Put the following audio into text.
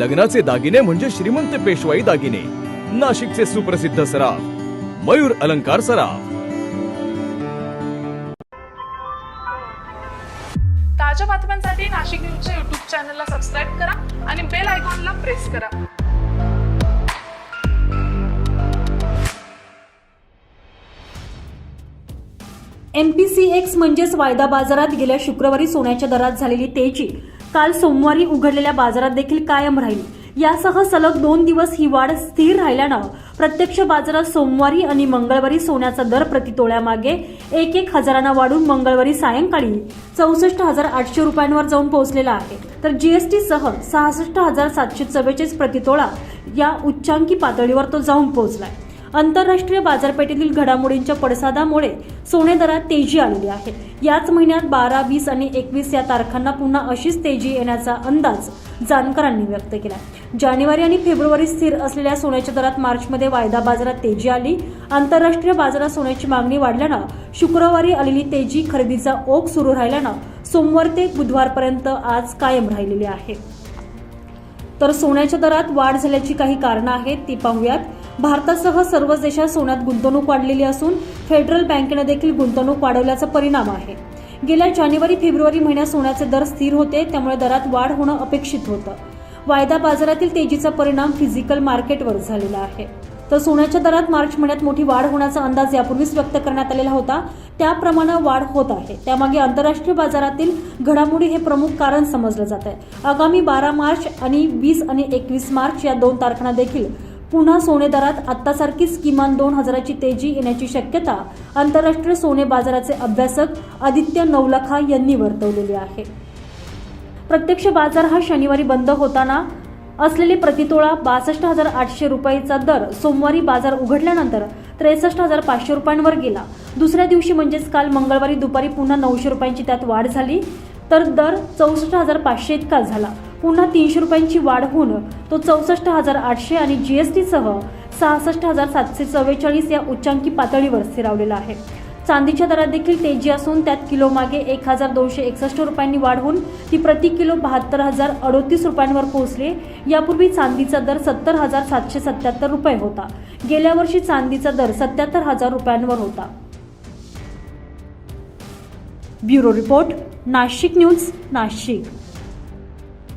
लग्नाचे दागिने म्हणजे श्रीमंत पेशवाई दागिने. नाशिकचे सुप्रसिद्ध सराफ मयूर अलंकार सराफ. ताज्या बातम्यांसाठी नाशिक न्यूजच्या युट्यूब चॅनलला सबस्क्राईब करा आणि बेल आयकॉनला प्रेस करा. एम पी सी एक्स म्हणजेच वायदा बाजारात गेल्या शुक्रवारी सोन्याच्या दरात झालेली तेजी काल सोमवारी उघडलेल्या बाजारात देखील कायम राहील. यासह सलग दोन दिवस ही वाढ स्थिर राहिल्यानं प्रत्यक्ष बाजारात सोमवारी आणि मंगळवारी सोन्याचा दर प्रति तोळ्यामागे एक एक हजारांना वाढून मंगळवारी सायंकाळी चौसष्ट हजार आठशे रुपयांवर जाऊन पोहोचलेला आहे. तर जीएसटी सह सहासष्ट हजार सातशे चव्वेचाळीस प्रतितोळा या उच्चांकी पातळीवर तो जाऊन पोहोचलाय. आंतरराष्ट्रीय बाजारपेठेतील घडामोडींच्या पडसादामुळे सोने दरात तेजी आलेली आहे. याच महिन्यात बारा वीस आणि एकवीस या तारखांना पुन्हा अशीच तेजी येण्याचा अंदाज जाणकारांनी व्यक्त केला. जानेवारी आणि फेब्रुवारी स्थिर असलेल्या सोन्याच्या दरात मार्चमध्ये वायदा बाजारात तेजी आली. आंतरराष्ट्रीय बाजारात सोन्याची मागणी वाढल्यानं शुक्रवारी आलेली तेजी खरेदीचा ओघ सुरू राहिल्यानं सोमवार ते बुधवारपर्यंत आज कायम राहिलेली आहे. तर सोन्याच्या दरात वाढ झाल्याची काही कारणं आहेत ती पाहूयात. भारतासह सर्वच देशात सोन्यात गुंतवणूक वाढलेली असून फेडरल बँकेने देखील गुंतवणूक वाढवल्याचा परिणाम आहे. गेल्या जानेवारी फेब्रुवारी महिन्यात सोन्याचे दर स्थिर होते त्यामुळे दरात वाढ होणं अपेक्षित होतं. वायदा बाजारातील तेजीचा परिणाम फिजिकल मार्केटवर झालेला आहे. तर सोन्याच्या दरात मार्च महिन्यात मोठी वाढ होण्याचा अंदाज यापूर्वीच व्यक्त करण्यात आलेला होता. त्याप्रमाणे वाढ होत आहे. त्यामागे आंतरराष्ट्रीय बाजारातील घडामोडी हे प्रमुख कारण समजलं जात आहे. आगामी बारा मार्च आणि वीस आणि एकवीस मार्च या दोन तारखांना देखील पुन्हा सोने दरात आत्तासारखीच किमान दोन हजाराची तेजी येण्याची शक्यता आंतरराष्ट्रीय सोने बाजाराचे अभ्यासक आदित्य नवलखा यांनी वर्तवलेली आहे. प्रत्यक्ष बाजार हा शनिवारी बंद होताना असलेली प्रतितोळा बासष्ट हजार आठशे रुपयाचा दर सोमवारी बाजार उघडल्यानंतर त्रेसष्ट हजार पाचशे रुपयांवर गेला. दुसऱ्या दिवशी म्हणजेच काल मंगळवारी दुपारी पुन्हा नऊशे रुपयांची त्यात वाढ झाली तर दर चौसष्ट हजार पाचशे इतका झाला. पुन्हा तीनशे रुपयांची वाढ होऊन तो चौसष्ट हजार आठशे आणि जी एस टीसह सहासष्ट हजार सातशे चव्वेचाळीस या उच्चांकी पातळीवर स्थिरावलेला आहे. चांदीच्या दरात देखील तेजी असून त्यात किलो मागे एक हजार दोनशे एकसष्ट रुपयांनी वाढ होऊन ती प्रति किलो बहात्तर हजार अडोतीस रुपयांवर पोहोचली. यापूर्वी चांदीचा दर सत्तर हजार सातशे सत्याहत्तर रुपये होता. गेल्या वर्षी चांदीचा दर सत्याहत्तर हजार रुपयांवर होता. Bureau report Nashik news Nashik.